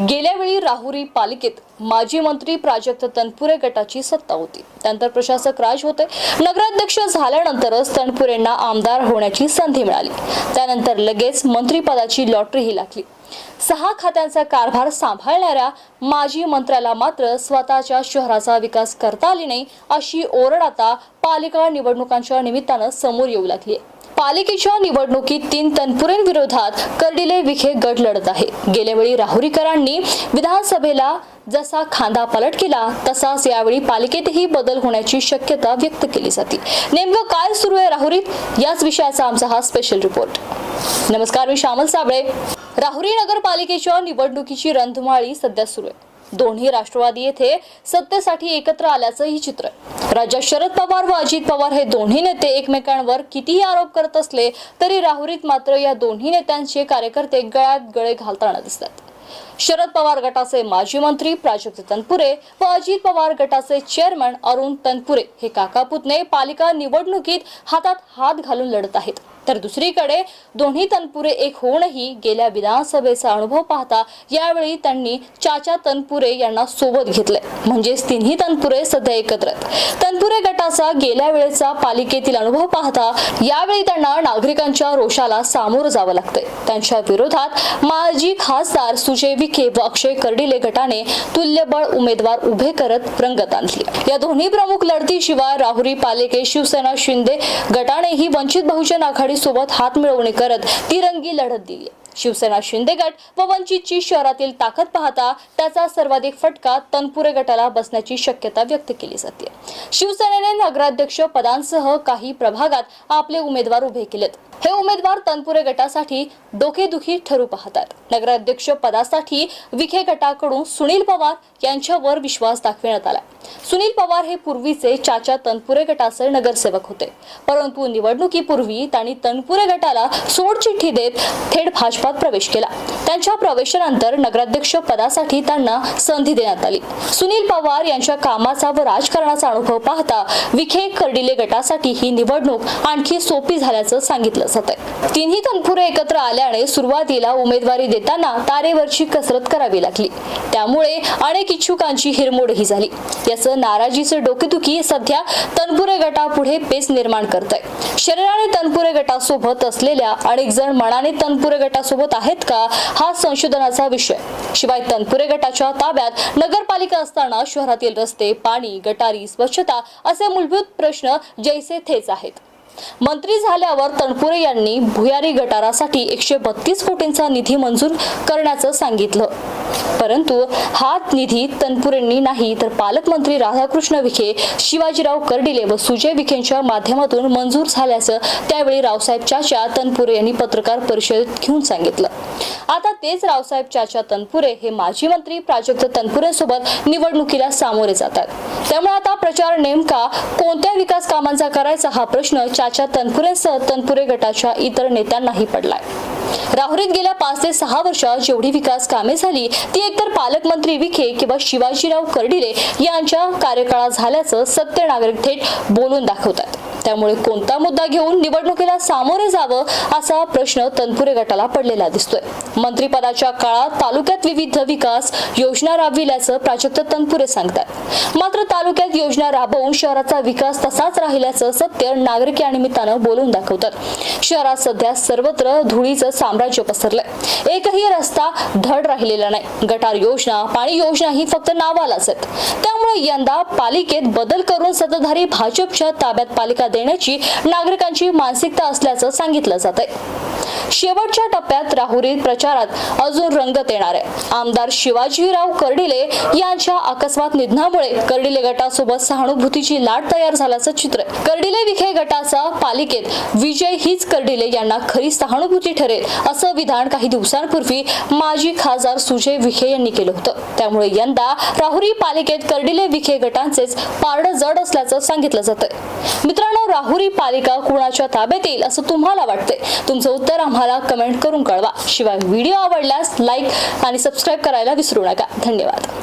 गेल्यावेळी राहुरी पालिकेत माजी मंत्री प्राजक्त तनपुरे गटाची सत्ता होती. त्यानंतर प्रशासक राज होते. नगराध्यक्ष झाल्यानंतरच तनपुरेंना आमदार होण्याची संधी मिळाली. त्यानंतर लगेच मंत्रीपदाची लॉटरीही लागली. सहा खात्यांचा कारभार सांभाळणाऱ्या माजी मंत्र्याला मात्र स्वतःच्या शहराचा विकास करता आली नाही अशी ओरड आता पालिका निवडणुकांच्या निमित्तानं समोर येऊ लागली आहे. पालिकेच्या निवडणुकीत तीन तनपुरेंविरोधात कर्डिले विखे गट लढत आहे. गेल्यावेळी राहुरीकरांनी विधानसभेला जसा खांदा पलट केला तसाच यावेळी पालिकेतही बदल होण्याची शक्यता व्यक्त केली जाते. नेमकं काय सुरू आहे राहुरीत याच विषयाचा आमचा हा स्पेशल रिपोर्ट नमस्कार मी श्यामल साबळे. राहुरी नगरपालिकेच्या निवडणुकीची रणधुमाळी सध्या सुरू आहे. दोन्ही राष्ट्रवादी येथे सत्तेसाठी एकत्र आल्याचं ही चित्र राज्यात शरद पवार व अजित पवार हे दोन्ही नेते एकमेकांवर कितीही आरोप करत असले तरी राहुरीत मात्र या दोन्ही नेत्यांचे कार्यकर्ते गळ्यात गळे घालताना दिसतात. शरद पवार गटाचे माजी मंत्री प्राजक्त तनपुरे व अजित पवार गटाचे चेअरमन अरुण तनपुरे हे काका पुतणे पालिका निवडणुकीत हातात हात घालून लढत आहेत. तर दुसरीकडे दोन्ही तनपुरे एक होऊनही गेल्या विधानसभेचा अनुभव पाहता यावेळी त्यांनी चाचा तनपुरे यांना सोबत घेतले. म्हणजेच तिन्ही तनपुरे सध्या एकत्र तनपुरे गटाचा गेल्या वेळेचा पालिकेतील अनुभव पाहता यावेळी त्यांना नागरिकांच्या रोषाला सामोरं जावं लागतंय. त्यांच्या विरोधात माजी खासदार सुजय विखे व अक्षय कर्डिले गटाने तुल्यबळ उमेदवार उभे करत रंगत आणली. या दोन्ही प्रमुख लढतीशिवाय राहुरी पालिके शिवसेना शिंदे गटानेही वंचित बहुजन आघाडी सोबत हात मिळवणी करत तिरंगी लढत दिली शिवसेना शिंदे गट व वंचितची शहरातील ताकद पाहता त्याचा सर्वाधिक फटका तनपुरे गटाला बसण्याची शक्यता व्यक्त केली जाते. शिवसेनेने नगराध्यक्ष पदांसह काही प्रभागात आपले उमेदवार उभे केलेत. हे उमेदवार तनपुरे गटासाठी डोकेदुखी ठरू पाहतात. नगराध्यक्ष पदासाठी विखे गटाकडून सुनील पवार यांच्यावर विश्वास दाखविण्यात आला. सुनील पवार हे पूर्वीचे चाचा तनपुरे गटाचे नगरसेवक होते. परंतु निवडणुकीपूर्वी त्यांनी तनपुरे गटाला सोडचिठ्ठी देत थेट भाजपात प्रवेश केला. त्यांच्या प्रवेशानंतर नगराध्यक्ष पदासाठी त्यांना संधी देण्यात आली. सुनील पवार यांच्या कामाचा व राजकारणाचा अनुभव पाहता विखे कर्डिले गटासाठी ही निवडणूक आणखी सोपी झाल्याचं सांगितलं जात आहे तिन्ही तनपुरे एकत्र आल्याने सुरुवातीला उमेदवारी देताना तारेवरची कसरत करावी लागली. त्यामुळे अनेक इच्छुकांची हिरमोडही झाली. याचं नाराजीचं डोकेदुखी सध्या तनपुरे गटापुढे पेच निर्माण करत आहे शरीराने तनपुरे गटासोबत असलेल्या अनेक जण मनाने तनपुरे गटासोबत आहेत का? हा संशोधनाचा विषय. शिवाय तनपुरे गटाच्या ताब्यात नगरपालिका असताना शहरातील रस्ते पाणी गटारी स्वच्छता असे मूलभूत प्रश्न जैसे थेच आहेत. मंत्री झाल्यावर तनपुरे यांनी भुयारी गटारासाठी एकशे बत्तीस कोटींचा निधी मंजूर करण्याचं सांगितलं. परंतु हा निधी तनपुरेंनी नाही तर पालकमंत्री राधाकृष्ण विखे शिवाजीराव कर्डिले व सुजय विखेंच्या माध्यमातून मंजूर झाल्याचं त्यावेळी रावसाहेब चाचा तनपुरे यांनी पत्रकार परिषदेत घेऊन सांगितलं. आता तेच रावसाहेब चाचा तनपुरे हे माजी मंत्री प्राजक्त तनपुरेसोबत निवडणुकीला सामोरे जातात. त्यामुळे आता प्रचार नेमका कोणत्या विकास कामांचा करायचा हा प्रश्न चाचा तनपुरेसह तनपुरे गटाच्या इतर नेत्यांनाही पडलाय. राहुरीत गेल्या पाच ते सहा वर्षात जेवढी विकास कामे झाली ती एकतर पालकमंत्री विखे किंवा शिवाजीराव कर्डिले यांच्या कार्यकाळात झाल्याचं सत्य नागरिक थेट बोलून दाखवतात. त्यामुळे कोणता मुद्दा घेऊन निवडणुकीला सामोरे जावं असा प्रश्न तनपुरे गटाला पडलेला दिसतोय. मंत्रिपदाच्या काळात तालुक्यात विविध विकास योजना राबविल्याचं प्राजक्त तनपुरे सांगतात. मात्र तालुक्यात योजना राबवून शहराचा विकास तसाच राहिल्याचं सत्य नागरिक या निमित्तानं बोलून दाखवतात. शहरात सध्या सर्वत्र धुळीचं साम्राज्य पसरलंय. एकही रस्ता धड राहिलेला नाही. गटार योजना पाणी योजना ही फक्त नावालाच आहेत. त्यामुळे यंदा पालिकेत बदल करून सत्ताधारी भाजपच्या ताब्यात पालिका देण्याची नागरिकांची मानसिकता असल्याचं सांगितलं जात आहे शेवटच्या टप्प्यात राहुरी प्रचारात अजून रंगत येणार आहे. आमदार शिवाजीराव कर्डिले यांच्या अकस्मात निधनामुळे कर्डिले गटासोबत सहानुभूतीची लाट तयार झाल्याचं चित्र आहे. कर्डिले विखे गटाचा पालिकेत विजय हीच कर्डिले यांना खरी सहानुभूती ठरेल असं विधान काही दिवसांपूर्वी माजी खासदार सुजय विखे यांनी केलं होतं. त्यामुळे यंदा राहुरी पालिकेत कर्डिले विखे गटांचेच पारडं जड असल्याचं सांगितलं जातंय. मित्रांनो राहुरी पालिका कुणाच्या ताब्यात येईल असं तुम्हाला वाटतंय? तुमचं उत्तर आम्हाला कमेंट करून कळवा. शिवाय व्हिडिओ आवडल्यास लाईक आणि सबस्क्राईब करायला विसरू नका. धन्यवाद.